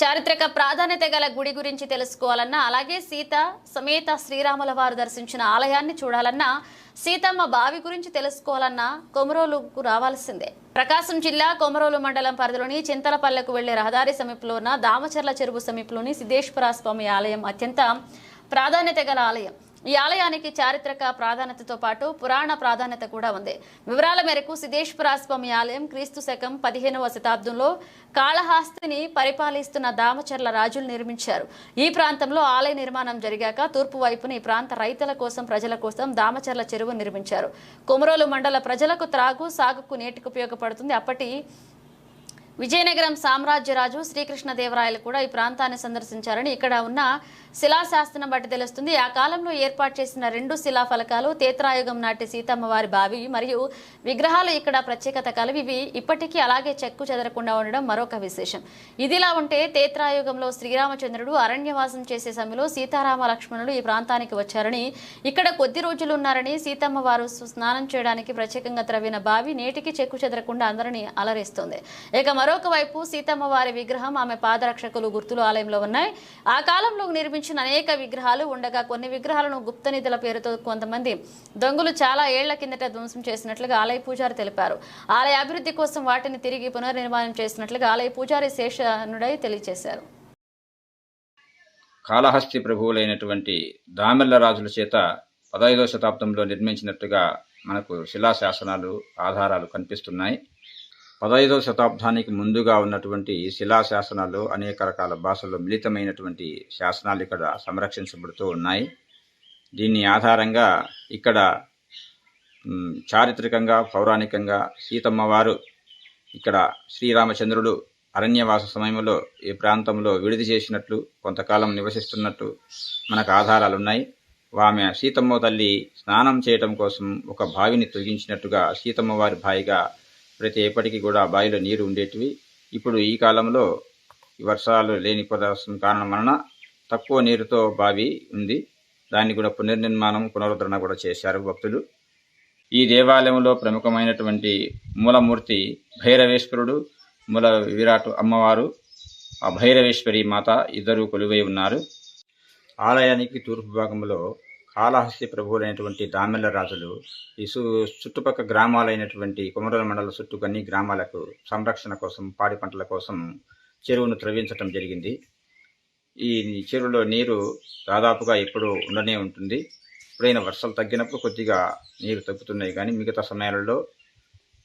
చారిత్రక ప్రాధాన్యత గల గుడి గురించి తెలుసుకోవాలన్నా అలాగే సీత సమేత శ్రీరాముల వారు దర్శించిన ఆలయాన్ని చూడాలన్నా సీతమ్మ బావి గురించి తెలుసుకోవాలన్నా కొమరోలుకు రావాల్సిందే. ప్రకాశం జిల్లా కొమరోలు మండలం పరిధిలోని చింతలపల్లెకు వెళ్ళే రహదారి సమీపంలో ఉన్న దామచర్ల చెరువు సమీపంలోని సిద్ధేశ్వర స్వామి ఆలయం అత్యంత ప్రాధాన్యత గల ఆలయం. ఈ ఆలయానికి చారిత్రక ప్రాధాన్యతతో పాటు పురాణ ప్రాధాన్యత కూడా ఉంది. వివరాల మేరకు సిద్ధేశ్వరాస్వామి ఆలయం క్రీస్తు శకం పదిహేనవ శతాబ్దంలో కాళహస్తిని పరిపాలిస్తున్న దామచర్ల రాజులు నిర్మించారు. ఈ ప్రాంతంలో ఆలయ నిర్మాణం జరిగాక తూర్పు వైపున ఈ ప్రాంత రైతుల కోసం ప్రజల కోసం దామచర్ల చెరువు నిర్మించారు. కొమరోలు మండల ప్రజలకు త్రాగు సాగుకు నీటికి ఉపయోగపడుతుంది. అప్పటి విజయనగరం సామ్రాజ్యరాజు శ్రీకృష్ణదేవరాయలు కూడా ఈ ప్రాంతాన్ని సందర్శించారని ఇక్కడ ఉన్న శిలాశాస్త్రం బట్టి తెలుస్తుంది. ఆ కాలంలో ఏర్పాటు చేసిన రెండు శిలా ఫలకాలు తేత్రాయుగం నాటి సీతమ్మ వారి బావి మరియు విగ్రహాలు ఇక్కడ ప్రత్యేకత కలివి ఇవి ఇప్పటికీ అలాగే చెక్కు చెదరకుండా ఉండడం మరొక విశేషం. ఇదిలా ఉంటే తేత్రాయుగంలో శ్రీరామచంద్రుడు అరణ్యవాసం చేసే సమయంలో సీతారామ లక్ష్మణుడు ఈ ప్రాంతానికి వచ్చారని ఇక్కడ కొద్ది రోజులు ఉన్నారని సీతమ్మ వారు స్నానం చేయడానికి ప్రత్యేకంగా త్రవ్విన బావి నేటికి చెక్కు చెదరకుండా అందరినీ అలరిస్తుంది. ఇక మరొక వైపు సీతమ్మ వారి విగ్రహం ఆమె పాదరక్షకులు గుర్తులు ఆలయంలో ఉన్నాయి. ఆ కాలంలో నిర్మించిన అనేక విగ్రహాలు ఉండగా కొన్ని విగ్రహాలను గుప్త నిధుల పేరుతో కొంతమంది దొంగలు చాలా ఏళ్ళ కిందట ధ్వంసం చేసినట్లుగా ఆలయ పూజారి తెలిపారు. ఆలయ అభివృద్ధి కోసం వాటిని తిరిగి పునర్నిర్మాణం చేసినట్లుగా ఆలయ పూజారి శేషనుడై తెలియజేశారు. కాళహస్తి ప్రభువులైనటువంటి దామెల్ల రాజుల చేత పదహైదవ శతాబ్దంలో నిర్మించినట్టుగా మనకు శిలాశాసనాలు ఆధారాలు కనిపిస్తున్నాయి. పదహైదవ శతాబ్దానికి ముందుగా ఉన్నటువంటి శిలాశాసనాలు అనేక రకాల భాషల్లో మిళితమైనటువంటి శాసనాలు ఇక్కడ సంరక్షించబడుతూ ఉన్నాయి. దీని ఆధారంగా ఇక్కడ చారిత్రకంగా పౌరాణికంగా సీతమ్మవారు ఇక్కడ శ్రీరామచంద్రుడు అరణ్యవాస సమయంలో ఈ ప్రాంతంలో విడిది చేసినట్లు కొంతకాలం నివసిస్తున్నట్టు మనకు ఆధారాలు ఉన్నాయి. ఆమె సీతమ్మ తల్లి స్నానం చేయటం కోసం ఒక బావిని తొలగించినట్టుగా సీతమ్మవారి భాయిగా బావిగా ప్రతి ఎప్పటికీ కూడా బావిలో నీరు ఉండేటివి. ఇప్పుడు ఈ కాలంలో వర్షాలు లేని ప్రదర్శన కారణం వలన తక్కువ నీరుతో బావి ఉంది. దాన్ని కూడా పునర్నిర్మాణం పునరుద్ధరణ కూడా చేశారు భక్తులు. ఈ దేవాలయంలో ప్రముఖమైనటువంటి మూలమూర్తి భైరవేశ్వరుడు మూల విరాట్ అమ్మవారు ఆ భైరవేశ్వరి మాత ఇద్దరు కొలువై ఉన్నారు. ఆలయానికి తూర్పు భాగంలో కాళహస్తి ప్రభువులైనటువంటి దామెల్ల రాజులు ఈ సు గ్రామాలైనటువంటి కుమరల మండల చుట్టూ అన్ని గ్రామాలకు సంరక్షణ కోసం పాడి పంటల కోసం చెరువును త్రవ్వించటం జరిగింది. ఈ చెరువులో నీరు దాదాపుగా ఎప్పుడూ ఉండనే ఉంటుంది. ఎప్పుడైనా వర్షాలు తగ్గినప్పుడు కొద్దిగా నీరు తగ్గుతున్నాయి కానీ మిగతా సమయాలలో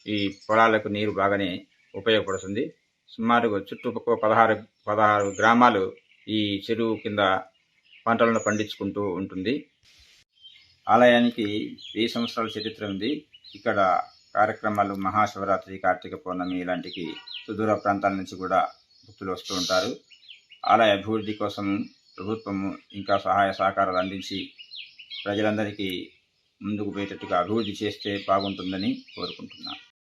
ఈ పొలాలకు నీరు బాగానే ఉపయోగపడుతుంది. సుమారుగా చుట్టుపక్కల పదహారు పదహారు గ్రామాలు ఈ చెరువు కింద పంటలను పండించుకుంటూ ఉంటుంది. ఆలయానికి వెయ్యి సంవత్సరాల చరిత్ర ఉంది. ఇక్కడ కార్యక్రమాలు మహాశివరాత్రి కార్తీక పౌర్ణమి ఇలాంటికి సుదూర ప్రాంతాల నుంచి కూడా భక్తులు వస్తూ ఉంటారు. ఆలయ అభివృద్ధి కోసం ప్రభుత్వము ఇంకా సహాయ సహకారాలు అందించి ప్రజలందరికీ ముందుకు పోయేటట్టుగా అభివృద్ధి చేస్తే బాగుంటుందని కోరుకుంటున్నాను.